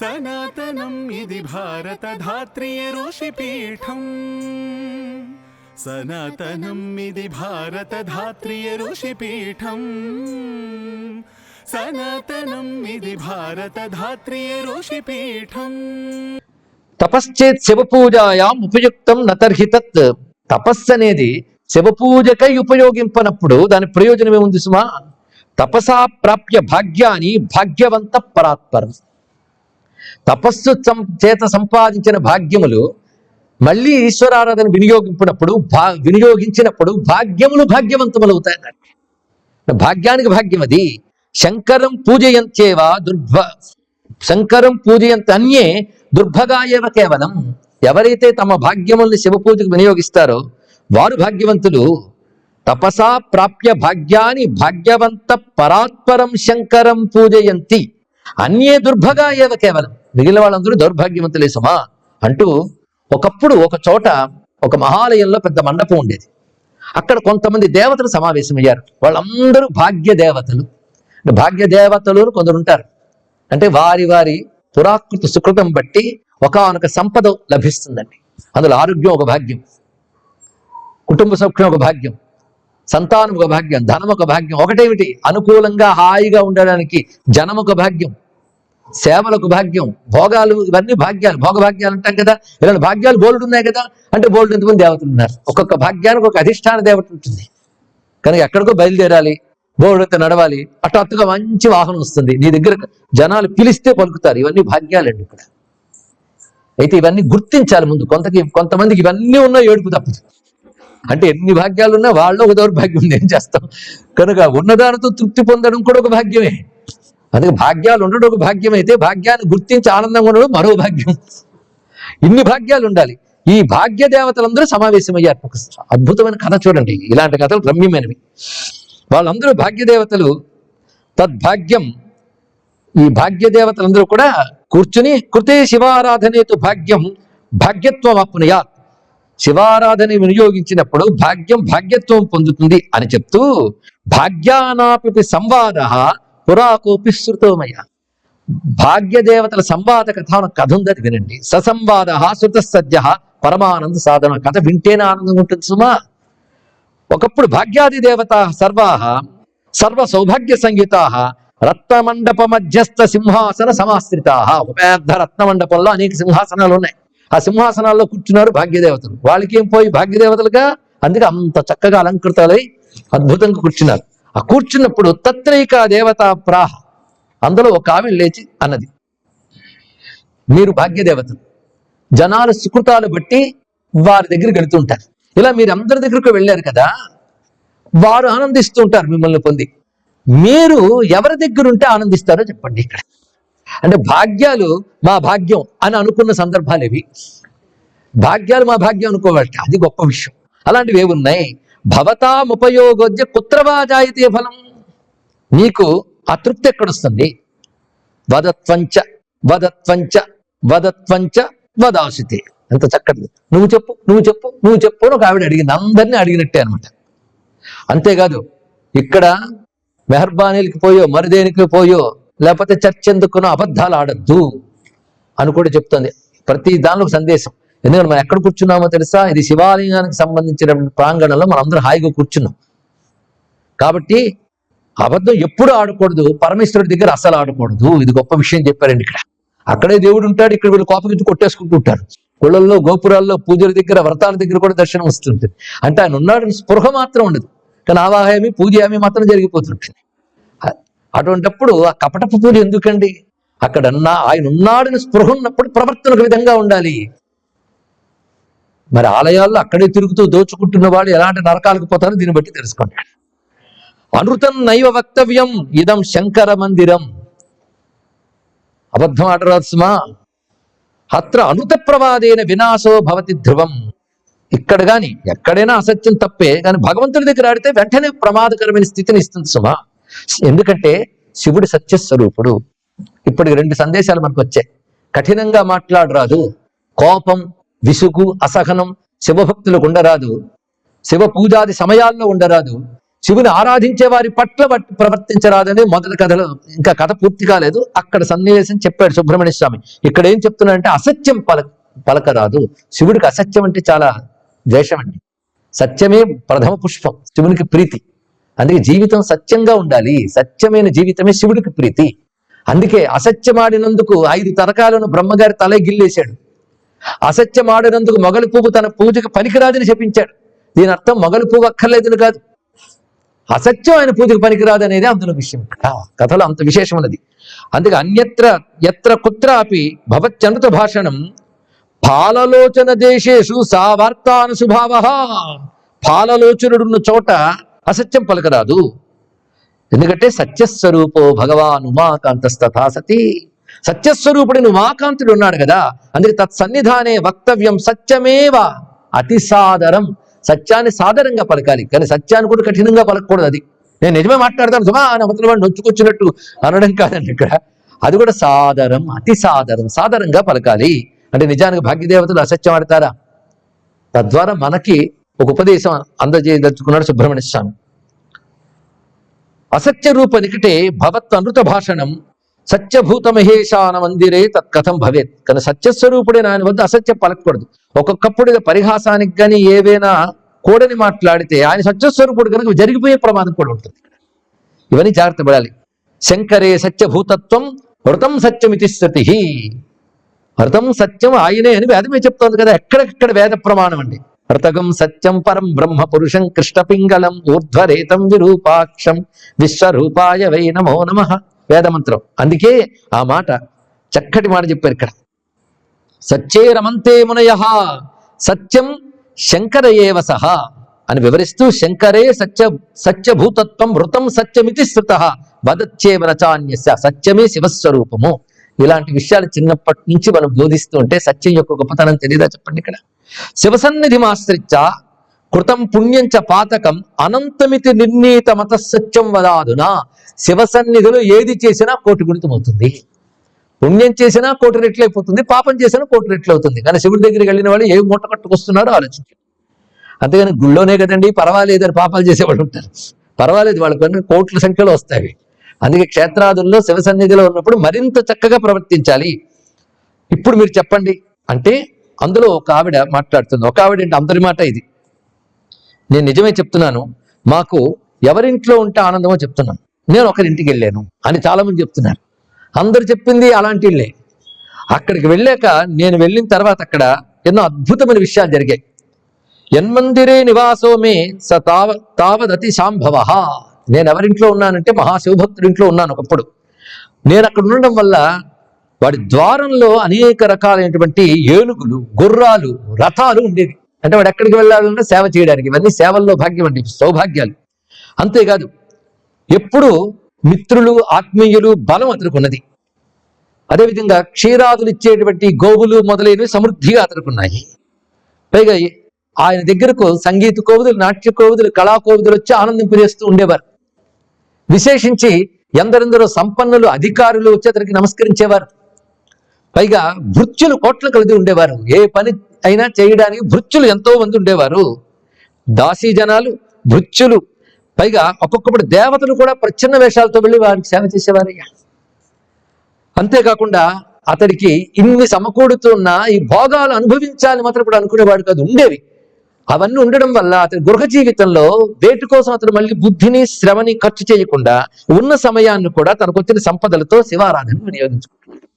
సనాతనం ఇది భారత ధాత్రియ ఋషిపీఠం. సనాతనం ఇది భారత ధాత్రియ ఋషిపీఠం. సనాతనం ఇది భారత ధాత్రియ ఋషిపీఠం. తపశ్చేత్ శివపూజాయాం ఉపయుక్తం నతర్హి తత్. తపస్సు అనేది శివపూజకై ఉపయోగింపనప్పుడు దాని ప్రయోజనం ఏముంది సుమా? తపసా ప్రాప్య భాగ్యాన్ని భాగ్యవంత పరాత్పరం. తపస్సు చేత సంపాదించిన భాగ్యములు మళ్ళీ ఈశ్వరారాధన వినియోగింపినప్పుడు భా వినియోగించినప్పుడు భాగ్యములు భాగ్యవంతములు భాగ్యానికి భాగ్యం అది. శంకరం పూజయంతేవా దుర్భ శంకరం పూజయంత అన్యే దుర్భగాయేవ కేవలం. ఎవరైతే తమ భాగ్యముల్ని శివ పూజకు వినియోగిస్తారో వారు భాగ్యవంతులు. తపసా ప్రాప్య భాగ్యాన్ని భాగ్యవంత పరాత్పరం శంకరం పూజయంతి. అన్యే దుర్భగా ఏవ కేవలం. మిగిలిన వాళ్ళందరూ దౌర్భాగ్యవంతులే సుమా అంటూ ఒకప్పుడు ఒక చోట ఒక మహాలయంలో పెద్ద మండపం ఉండేది. అక్కడ కొంతమంది దేవతలు సమావేశమయ్యారు. వాళ్ళందరూ భాగ్య దేవతలు. భాగ్య దేవతలు కొందరు ఉంటారు. అంటే వారి వారి పురాకృత సుకృతం బట్టి ఒకానొక సంపద లభిస్తుందండి. అందులో ఆరోగ్యం ఒక భాగ్యం. కుటుంబ సౌఖ్యం ఒక భాగ్యం. సంతానం ఒక భాగ్యం ధనం ఒక భాగ్యం ఒకటేమిటి? అనుకూలంగా హాయిగా ఉండడానికి జనం ఒక భాగ్యం సేవలకు భాగ్యం భోగాలు ఇవన్నీ భాగ్యాలు. భోగ భాగ్యాలు అంటాం కదా ఇలాంటి భాగ్యాలు బోల్డ్ ఉన్నాయి కదా అంటే బోల్డ్ ఎంతమంది దేవతలు ఉన్నారు? ఒక్కొక్క భాగ్యానికి ఒక అధిష్టాన దేవత ఉంటుంది. కనుక ఎక్కడికో బయలుదేరాలి బోర్డుతో నడవాలి హఠాత్తుగా మంచి వాహనం వస్తుంది. నీ దగ్గర జనాలు పిలిస్తే పలుకుతారు. ఇవన్నీ భాగ్యాలండి ఇక్కడ. అయితే ఇవన్నీ గుర్తించాలి ముందు. కొంతకి కొంతమందికి ఇవన్నీ ఉన్నా ఏడుపు తప్పదు. అంటే ఎన్ని భాగ్యాలు ఉన్నా వాళ్ళు ఒక దౌర్భాగ్యం ఏం చేస్తాం. కనుక ఉన్నదానితో తృప్తి పొందడం కూడా ఒక భాగ్యమే. అందుకే భాగ్యాలు ఉండడం ఒక భాగ్యం అయితే భాగ్యాన్ని గుర్తించి ఆనందంగా ఉండడం మరో భాగ్యం. ఇన్ని భాగ్యాలు ఉండాలి. ఈ భాగ్య దేవతలందరూ సమావేశమయ్యారు ఒక అద్భుతమైన కథ చూడండి. ఇలాంటి కథలు రమ్యమైనవి. వాళ్ళందరూ భాగ్య దేవతలు తద్భాగ్యం ఈ భాగ్య దేవతలందరూ కూడా కూర్చుని కృతే శివారాధనేతు భాగ్యం భాగ్యత్వం అప్నుయాత్. శివారాధన వినియోగించినప్పుడు భాగ్యం భాగ్యత్వం పొందుతుంది అని చెప్తూ భాగ్యానాపి సంవాద పురాకోపి శృతోమయ. భాగ్యదేవతల సంవాద కథ కథ ఉంది అది వినండి. ససంవాద శృత సద్య పరమానంద సాధన కథ వింటేనే ఆనందం ఉంటుంది సుమా. ఒకప్పుడు భాగ్యాది దేవత సర్వాహ సర్వ సౌభాగ్య సంగీత రత్నమండప మధ్యస్థ సింహాసన సమాశ్రిత. ఒక పెద్ద రత్నమండపంలో అనేక సింహాసనాలు ఉన్నాయి. ఆ సింహాసనాల్లో కూర్చున్నారు భాగ్యదేవతలు. వాళ్ళకి ఏం పోయి భాగ్యదేవతలుగా? అందుకే అంత చక్కగా అలంకృతాలై అద్భుతంగా కూర్చున్నారు. ఆ కూర్చున్నప్పుడు తత్రైక దేవత ప్రాహ. అందులో ఒక ఆమె లేచి అన్నది. మీరు భాగ్యదేవతలు. జనాల సుకృతాలు బట్టి వారి దగ్గరికి వెళుతుంటారు ఇలా మీరు అందరి దగ్గరకు వెళ్ళారు కదా? వారు ఆనందిస్తుంటారు మిమ్మల్ని పొంది. మీరు ఎవరి దగ్గర ఉంటే ఆనందిస్తారో చెప్పండి ఇక్కడ. అంటే భాగ్యాలు మా భాగ్యం అని అనుకున్న సందర్భాలు ఇవి భాగ్యాలు మా భాగ్యం అనుకోవాలట అది గొప్ప విషయం. అలాంటివి ఏమున్నాయి భవతాముపయోగోద్య కుత్రవా జాయితే ఫలం. నీకు అతృప్తి ఎక్కడొస్తుంది? వదత్వంచ వదత్వంచ వదత్వంచ వదాసితే ఎంత చక్కటి నువ్వు చెప్పు నువ్వు చెప్పు నువ్వు చెప్పు అని ఒక ఆవిడ అడిగింది. అందరినీ అడిగినట్టే అనమాట అంతేకాదు ఇక్కడ మెహర్బానీలకి పోయో మరిదేనికి పోయో లేకపోతే చర్చ ఎందుకునో అబద్ధాలు ఆడద్దు అని కూడా చెప్తుంది. ప్రతి దానిలో సందేశం. ఎందుకంటే మనం ఎక్కడ కూర్చున్నామో తెలుసా? ఇది శివాలయానికి సంబంధించిన ప్రాంగణంలో మనం అందరం హాయిగా కూర్చున్నాం. కాబట్టి అబద్ధం ఎప్పుడు ఆడకూడదు. పరమేశ్వరుడి దగ్గర అసలు ఆడకూడదు. ఇది గొప్ప విషయం చెప్పారండి ఇక్కడ. అక్కడే దేవుడు ఉంటాడు ఇక్కడ వీళ్ళు కోపగించి కొట్టేసుకుంటూ ఉంటారు. గుళ్ళల్లో గోపురాల్లో పూజల దగ్గర వ్రతాల దగ్గర కూడా దర్శనం వస్తుంటుంది. అంటే ఆయన ఉన్నాడని స్పృహ మాత్రం ఉండదు. కానీ ఆవాహయమి పూజయామి మాత్రం జరిగిపోతుంటుంది. అటువంటప్పుడు ఆ కపటపు పూజ ఎందుకండి? అక్కడన్నా ఆయన ఉన్నాడని స్పృహ ఉన్నప్పుడు ప్రవర్తన ఒక విధంగా ఉండాలి. మరి ఆలయాల్లో అక్కడే తిరుగుతూ దోచుకుంటున్న వాళ్ళు ఎలాంటి నరకాలకు పోతారో దీన్ని బట్టి తెలుసుకోండి. అనృతం నైవ వక్తవ్యం ఇదం శంకర మందిరం. అబద్ధం ఆడరాదు అత్ర అనుత ప్రవాదేన వినాశో భవతి ధ్రువం. ఇక్కడ కానీ ఎక్కడైనా అసత్యం తప్పే కానీ భగవంతుడి దగ్గర ఆడితే వెంటనే ప్రమాదకరమైన స్థితిని ఇస్తుంది సుమా. ఎందుకంటే శివుడి సత్యస్వరూపుడు. ఇప్పటికి రెండు సందేశాలు మనకు వచ్చాయి. కఠినంగా మాట్లాడరాదు. కోపం విసుగు అసహనం శివభక్తులకు ఉండరాదు. శివ పూజాది సమయాల్లో ఉండరాదు. శివుని ఆరాధించే వారి పట్ల ప్రవర్తించరాదని మొదటి కథలో ఇంకా కథ పూర్తి కాలేదు. అక్కడ సన్నివేశం చెప్పాడు సుబ్రహ్మణ్య స్వామి. ఇక్కడ ఏం చెప్తున్నాడంటే అసత్యం పల పలకరాదు. శివుడికి అసత్యం అంటే చాలా ద్వేషం అండి సత్యమే ప్రథమ పుష్పం శివునికి ప్రీతి. అందుకే జీవితం సత్యంగా ఉండాలి. సత్యమైన జీవితమే శివుడికి ప్రీతి. అందుకే అసత్యమాడినందుకు ఐదు తరకాలను బ్రహ్మగారి తల గిల్లేశాడు. అసత్యమాడినందుకు మొగలి పువ్వు తన పూజకు పనికిరాదని చెప్పించాడు. దీని అర్థం మొగలి పువ్వు అక్కర్లేదని కాదు. అసత్యం ఆయన పూజకు పనికిరాదు అనేది అందులో విషయం. కథలో అంత విశేషం ఉన్నది అందుకే అన్యత్ర ఎత్ర కుత్రాపి భవచ్చనుత భాషణం పాలలోచన దేశేషు సా వార్తానుసుభావ. పాలలోచనుడున్న చోట అసత్యం పలకరాదు. ఎందుకంటే సత్యస్వరూపో భగవాన్ ఉమాకాంతస్తథా సతి. సత్యస్వరూపుడిని ఉమాకాంతుడు ఉన్నాడు కదా అందుకే తత్సన్నిధానే వక్తవ్యం సత్యమేవ అతి సాదరం. సత్యాన్ని సాదరంగా పలకాలి కానీ సత్యాన్ని కూడా కఠినంగా పలకూడదు అది. నేను నిజమే మాట్లాడతాను సుమా అని అవతల వాడిని నొచ్చుకొచ్చినట్టు అనడం కాదండి ఇక్కడ. అది కూడా సాదరం అతి సాదరం సాదరంగా పలకాలి. అంటే నిజానికి భాగ్యదేవతలు అసత్యం ఆడతారా? తద్వారా మనకి ఒక ఉపదేశం అందజేయదలుచుకున్నాడు సుబ్రహ్మణ్య స్వామి. అసత్య రూప నికటే భవత్ అనృత భాషణం సత్యభూత మహేశాన మందిరే తత్కథం భవేత్. కానీ సత్యస్వరూపుడే ఆయన వద్ద అసత్యం పలకూడదు ఒక్కొక్కప్పుడు పరిహాసానికి కానీ ఏవైనా కూడని మాట్లాడితే ఆయన సత్యస్వరూపుడు కనుక జరిగిపోయే ప్రమాదం కూడా ఉంటుంది. ఇవన్నీ జాగ్రత్త పడాలి. శంకరే సత్యభూతత్వం వృతం సత్యమితి స్థుతి. వ్రతం సత్యం ఆయనే అని వేదమే చెప్తోంది కదా. ఎక్కడెక్కడ వేద ప్రమాణం అండి. మృతకం సత్యం పరం బ్రహ్మ పురుషం కృష్ణపింగళం ఊర్ధ్వరేతం విరూపాక్షం విశ్వరూపాయ వై నమో నమ. వేదమంత్రం. అందుకే ఆ మాట చక్కటి మాట చెప్పారు ఇక్కడ. సత్యే రమంతే మునయ. సత్యం శంకర ఏవ సహ అని వివరిస్తూ శంకరే సత్య సత్యభూతత్వం వృతం సత్యమితి స్థుత. వదచ్చేవ సత్యమే శివస్వరూపము. ఇలాంటి విషయాలు చిన్నప్పటి నుంచి మనం బోధిస్తూ ఉంటే సత్యం యొక్క గొప్పతనం తెలియదా చెప్పండి ఇక్కడ? శివసన్నిధి ఆశ్రిత్య కృతం పుణ్యంచ పాతకం అనంతమితి నిర్ణీత మత సత్యం వదాదునా. శివసన్నిధిలో ఏది చేసినా కోటి గుణితమవుతుంది పుణ్యం చేసినా కోటి రెట్లు అయిపోతుంది పాపం చేసినా కోటి రెట్లు అవుతుంది. కానీ శివుడి దగ్గరికి వెళ్ళిన వాళ్ళు ఏ మూట కట్టుకొస్తున్నారో ఆలోచించు అంతేగాని గుళ్ళోనే కదండి పర్వాలేదు అని పాపాలు చేసేవాళ్ళు ఉంటారు. పర్వాలేదు వాళ్ళకి కోట్ల సంఖ్యలో వస్తాయి. అందుకే క్షేత్రాదుల్లో శివ సన్నిధిలో ఉన్నప్పుడు మరింత చక్కగా ప్రవర్తించాలి. ఇప్పుడు మీరు చెప్పండి అంటే అందులో ఒక ఆవిడ మాట్లాడుతుంది. ఒక ఆవిడ అంటే అందరి మాట ఇది. నేను నిజమే చెప్తున్నాను. మాకు ఎవరింట్లో ఉంటే ఆనందమో చెప్తున్నాను. నేను ఒకరింటికి వెళ్ళాను అని చాలామంది చెప్తున్నారు. అందరు చెప్పింది అలాంటి ఇళ్ళే అక్కడికి వెళ్ళాక నేను వెళ్ళిన తర్వాత అక్కడ ఎన్నో అద్భుతమైన విషయాలు జరిగాయి. ఎన్మందిరే నివాసోమే స తావ తావదతి శాంభవ. నేను ఎవరింట్లో ఉన్నానంటే మహాశివభక్తుడి ఇంట్లో ఉన్నాను ఒకప్పుడు. నేను అక్కడ ఉండడం వల్ల వాడి ద్వారంలో అనేక రకాలైనటువంటి ఏనుగులు గుర్రాలు రథాలు ఉండేవి. అంటే వాడు ఎక్కడికి వెళ్ళాలన్నా సేవ చేయడానికి ఇవన్నీ సేవల్లో భాగ్యం అండి సౌభాగ్యాలు. అంతేకాదు ఎప్పుడు మిత్రులు ఆత్మీయులు బలం అతనుకున్నది. అదేవిధంగా క్షీరాదులు ఇచ్చేటువంటి గోవులు మొదలైనవి సమృద్ధిగా అతనుకున్నాయి. పైగా ఆయన దగ్గరకు సంగీత కోవిదులు నాట్య కోవిదులు కళా కోవిదులు వచ్చి ఆనందింపజేస్తూ ఉండేవారు. విశేషించి ఎందరెందరో సంపన్నులు అధికారులు వచ్చి అతనికి నమస్కరించేవారు. పైగా భృత్యులు కోట్ల కలిగి ఉండేవారు. ఏ పని అయినా చేయడానికి భృత్యులు ఎంతో మంది ఉండేవారు. దాసీ జనాలు భృత్యులు పైగా ఒక్కొక్కప్పుడు దేవతలు కూడా ప్రచ్ఛన్న వేషాలతో వెళ్ళి వారికి సేవ చేసేవారయ్యా. అంతేకాకుండా అతడికి ఇన్ని సమకూడుతున్న ఈ భోగాలు అనుభవించాలని మాత్రం ఇప్పుడు అనుకునేవాడు కాదు ఉండేవి. అవన్నీ ఉండడం వల్ల అతని గృహ జీవితంలో వేటి కోసం అతను మళ్ళీ బుద్ధిని శ్రమని ఖర్చు చేయకుండా ఉన్న సమయాన్ని కూడా తనకు వచ్చిన సంపదలతో శివారాధన వినియోగించుకుంటున్నాడు.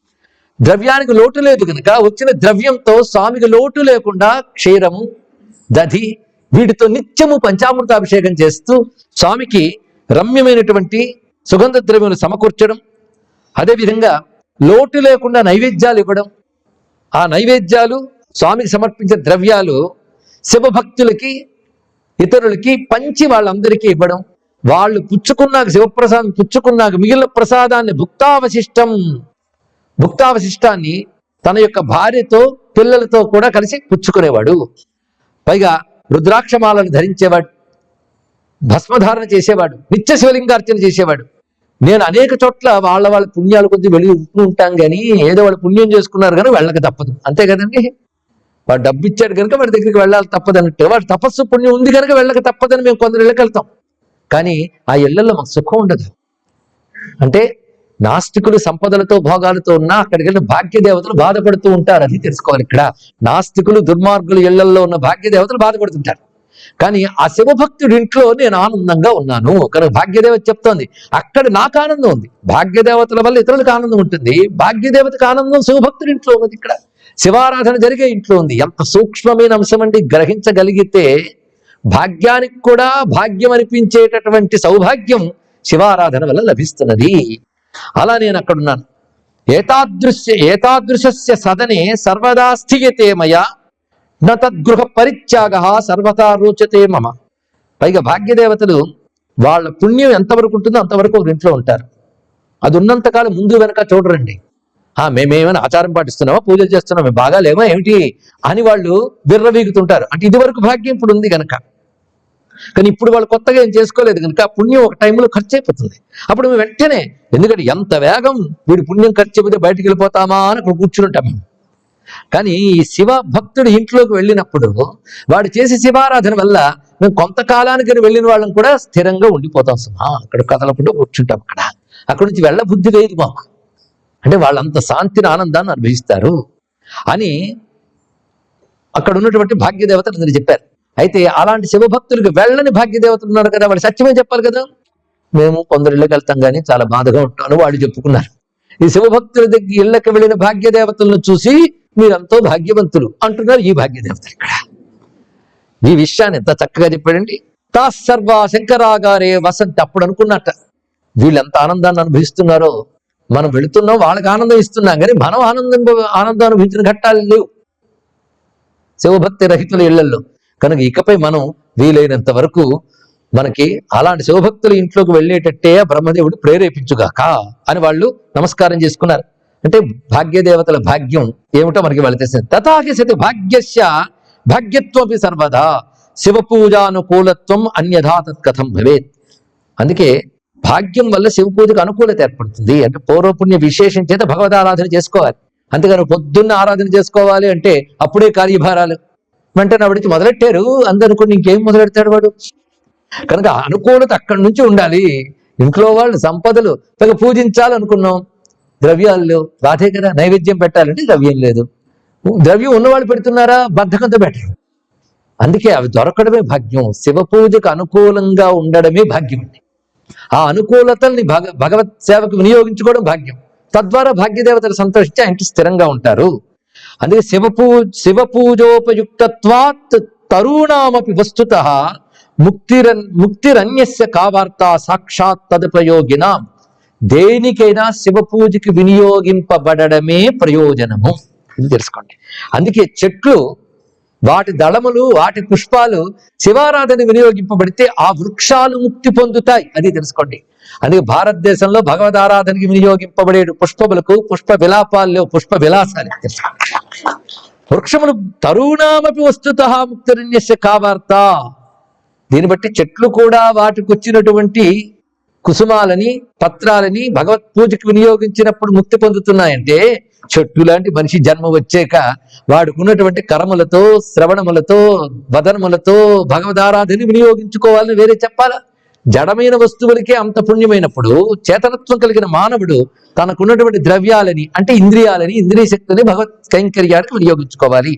ద్రవ్యానికి లోటు లేదు కనుక వచ్చిన ద్రవ్యంతో స్వామికి లోటు లేకుండా క్షీరము దధి వీటితో నిత్యము పంచామృతాభిషేకం చేస్తూ స్వామికి రమ్యమైనటువంటి సుగంధ ద్రవ్యములు సమకూర్చడం అదేవిధంగా లోటు లేకుండా నైవేద్యాలు ఇవ్వడం. ఆ నైవేద్యాలు స్వామికి సమర్పించే ద్రవ్యాలు శివభక్తులకి ఇతరులకి పంచి వాళ్ళందరికీ ఇవ్వడం. వాళ్ళు పుచ్చుకున్నాక శివప్రసాదం పుచ్చుకున్నాక మిగిలిన ప్రసాదాన్ని భుక్తావశిష్టం. భుక్తావశిష్టాన్ని తన యొక్క భార్యతో పిల్లలతో కూడా కలిసి పుచ్చుకునేవాడు. పైగా రుద్రాక్షమాలను ధరించేవాడు భస్మధారణ చేసేవాడు నిత్య శివలింగార్చన చేసేవాడు. నేను అనేక చోట్ల వాళ్ళ వాళ్ళ పుణ్యాలు కొద్ది వెళ్ళి ఉంటూ ఉంటాం కానీ ఏదో వాళ్ళు పుణ్యం చేసుకున్నారు కానీ వెళ్ళక తప్పదు. అంతే కదండి? వాడు డబ్బు ఇచ్చాడు కనుక వాడి దగ్గరికి వెళ్ళాలి తప్పదన్నట్టు. వాడు తపస్సు పుణ్యం ఉంది కనుక వెళ్ళక తప్పదని మేము కొందరు వెళ్ళకెళ్తాం కానీ ఆ ఇళ్ళలో మాకు సుఖం ఉండదు. అంటే నాస్తికులు సంపదలతో భోగాలతో ఉన్నా అక్కడికి వెళ్ళిన భాగ్యదేవతలు బాధపడుతూ ఉంటారు. అది తెలుసుకోవాలి ఇక్కడ. నాస్తికులు దుర్మార్గులు ఇళ్ళలో ఉన్న భాగ్యదేవతలు బాధపడుతుంటారు. కానీ ఆ శివభక్తుడి ఇంట్లో నేను ఆనందంగా ఉన్నాను. కనుక భాగ్యదేవత చెప్తోంది. అక్కడ నాకు ఆనందం ఉంది. భాగ్యదేవతల వల్ల ఇతరులకు ఆనందం ఉంటుంది. భాగ్యదేవతకు ఆనందం శివభక్తుడి ఇంట్లో ఉన్నది ఇక్కడ. శివారాధన జరిగే ఇంట్లో ఉంది. ఎంత సూక్ష్మమైన అంశం అండి గ్రహించగలిగితే భాగ్యానికి కూడా భాగ్యం అనిపించేటటువంటి సౌభాగ్యం శివారాధన వల్ల లభిస్తున్నది. అలా నేను అక్కడున్నాను. ఏతాదృశ్య ఏతాదృశస్య సదనే సర్వదా స్థియతే మయా న తద్గృహ పరిత్యాగ సర్వతా రోచతే మమ. పైగా భాగ్యదేవతలు వాళ్ళ పుణ్యం ఎంతవరకు ఉంటుందో అంతవరకు ఒక ఇంట్లో ఉంటారు. అది ఉన్నంతకాలం ముందు వెనక చూడరండి. ఆ మేమేమైనా ఆచారం పాటిస్తున్నామా? పూజలు చేస్తున్నామా? బాగా లేవా ఏమిటి? అని వాళ్ళు విర్రవీగుతుంటారు. అంటే ఇదివరకు భాగ్యం ఇప్పుడు ఉంది కనుక కానీ ఇప్పుడు వాళ్ళు కొత్తగా ఏం చేసుకోలేదు కనుక పుణ్యం ఒక టైంలో ఖర్చు అయిపోతుంది అప్పుడు మేము వెంటనే ఎందుకంటే ఎంత వేగం వీడి పుణ్యం ఖర్చు అయిపోతే బయటికి వెళ్ళిపోతామా అని అక్కడ కూర్చుంటాం మేము. కానీ ఈ శివ భక్తుడు ఇంట్లోకి వెళ్ళినప్పుడు వాడు చేసే శివారాధన వల్ల మేము కొంతకాలానికి వెళ్ళిన వాళ్ళం కూడా స్థిరంగా ఉండిపోతాం. సుమా అక్కడ కదలకుండా కూర్చుంటాం అక్కడ. అక్కడి నుంచి వెళ్ళ బుద్ధి లేదు మాకు. అంటే వాళ్ళంత శాంతిని ఆనందాన్ని అనుభవిస్తారు అని అక్కడ ఉన్నటువంటి భాగ్యదేవతలు అందరూ చెప్పారు. అయితే అలాంటి శివభక్తులకు వెళ్ళని భాగ్యదేవతలు ఉన్నారు కదా వాళ్ళు సత్యమే చెప్పాలి కదా. మేము కొందరు ఇళ్ళకి వెళ్తాం కానీ చాలా బాధగా ఉంటాను వాళ్ళు చెప్పుకున్నారు. ఈ శివభక్తుల దగ్గర ఇళ్ళకి వెళ్ళిన భాగ్యదేవతలను చూసి మీరంతో భాగ్యవంతులు అంటున్నారు ఈ భాగ్యదేవతలు ఇక్కడ. ఈ విషయాన్ని ఎంత చక్కగా చెప్పాడండి. తాసర్వ శంకరాగారే వసంతి అప్పుడు అనుకున్నట్ట. వీళ్ళెంత ఆనందాన్ని అనుభవిస్తున్నారో. మనం వెళుతున్నాం వాళ్ళకి ఆనందం ఇస్తున్నాం కానీ మనం ఆనందం ఆనందం అనుభవించిన ఘట్టాలు లేవు. శివభక్తి రహితుల ఇళ్ళలో కనుక ఇకపై మనం వీలైనంత వరకు మనకి అలాంటి శివభక్తుల ఇంట్లోకి వెళ్ళేటట్టే బ్రహ్మదేవుడు ప్రేరేపించుగాక అని వాళ్ళు నమస్కారం చేసుకున్నారు. అంటే భాగ్యదేవతల భాగ్యం ఏమిటో మనకి వాళ్ళు తెలిసింది. తథాకి సతి భాగ్యస్య భాగ్యత్వపి సర్వదా శివ పూజానుకూలత్వం అన్యథా తత్కథం భవేత్. అందుకే భాగ్యం వల్ల శివ పూజకు అనుకూలత ఏర్పడుతుంది. అంటే పూర్వపుణ్య విశేషం చేత భగవద్ ఆరాధన చేసుకోవాలి. అంతేగాని పొద్దున్న ఆరాధన చేసుకోవాలి అంటే అప్పుడే కార్యభారాలు వెంటనే ఆవిడికి మొదలెట్టారు? అందరుకుని ఇంకేం మొదలెడతాడు వాడు? కనుక అనుకూలత అక్కడి నుంచి ఉండాలి. ఇంట్లో వాళ్ళు సంపదలు తగ పూజించాలనుకున్నాం. ద్రవ్యాలు రాధే కదా నైవేద్యం పెట్టాలంటే ద్రవ్యం లేదు. ద్రవ్యం ఉన్నవాళ్ళు పెడుతున్నారా? బద్ధకంతో పెట్టరు. అందుకే అవి దొరకడమే భాగ్యం. శివ పూజకు అనుకూలంగా ఉండడమే భాగ్యం అండి. ఆ అనుకూలతల్ని భగ భగవత్ సేవకు వినియోగించుకోవడం భాగ్యం. తద్వారా భాగ్యదేవతలు సంతోషించి ఆయనకి స్థిరంగా ఉంటారు. అందుకే శివపూ శివపూజోపయుక్తత్వాత్ శివ పూజోపయుక్తత్వాత్ తరుణామపి వస్తుత ముక్తిరన్ ముక్తిరన్యస్య కావార్త సాక్షాత్ తదుపయోగిన దేనికైనా శివపూజకి వినియోగింపబడమే ప్రయోజనము ఇది తెలుసుకోండి. అందుకే చెట్లు వాటి దళములు వాటి పుష్పాలు శివారాధన వినియోగింపబడితే ఆ వృక్షాలు ముక్తి పొందుతాయి. అది తెలుసుకోండి. అందుకే భారతదేశంలో భగవద్ ఆరాధనకి వినియోగింపబడే పుష్పములకు పుష్ప విలాపాలు లేవు పుష్ప విలాసాలు వృక్షములు తరుణామపి వస్తుత ముక్తరణ్యస్య కావార్త. దీన్ని బట్టి చెట్లు కూడా వాటికి వచ్చినటువంటి కుసుమాలని పత్రాలని భగవత్ పూజకు వినియోగించినప్పుడు ముక్తి పొందుతున్నాయంటే చెట్టు లాంటి మనిషి జన్మ వచ్చాక వాడుకున్నటువంటి కర్మలతో శ్రవణములతో వదనములతో భగవదారాధని వినియోగించుకోవాలని వేరే చెప్పాలా? జడమైన వస్తువులకే అంత పుణ్యమైనప్పుడు చేతనత్వం కలిగిన మానవుడు తనకున్నటువంటి ద్రవ్యాలని అంటే ఇంద్రియాలని ఇంద్రియ శక్తిని భగవత్ కైంకర్యానికి వినియోగించుకోవాలి.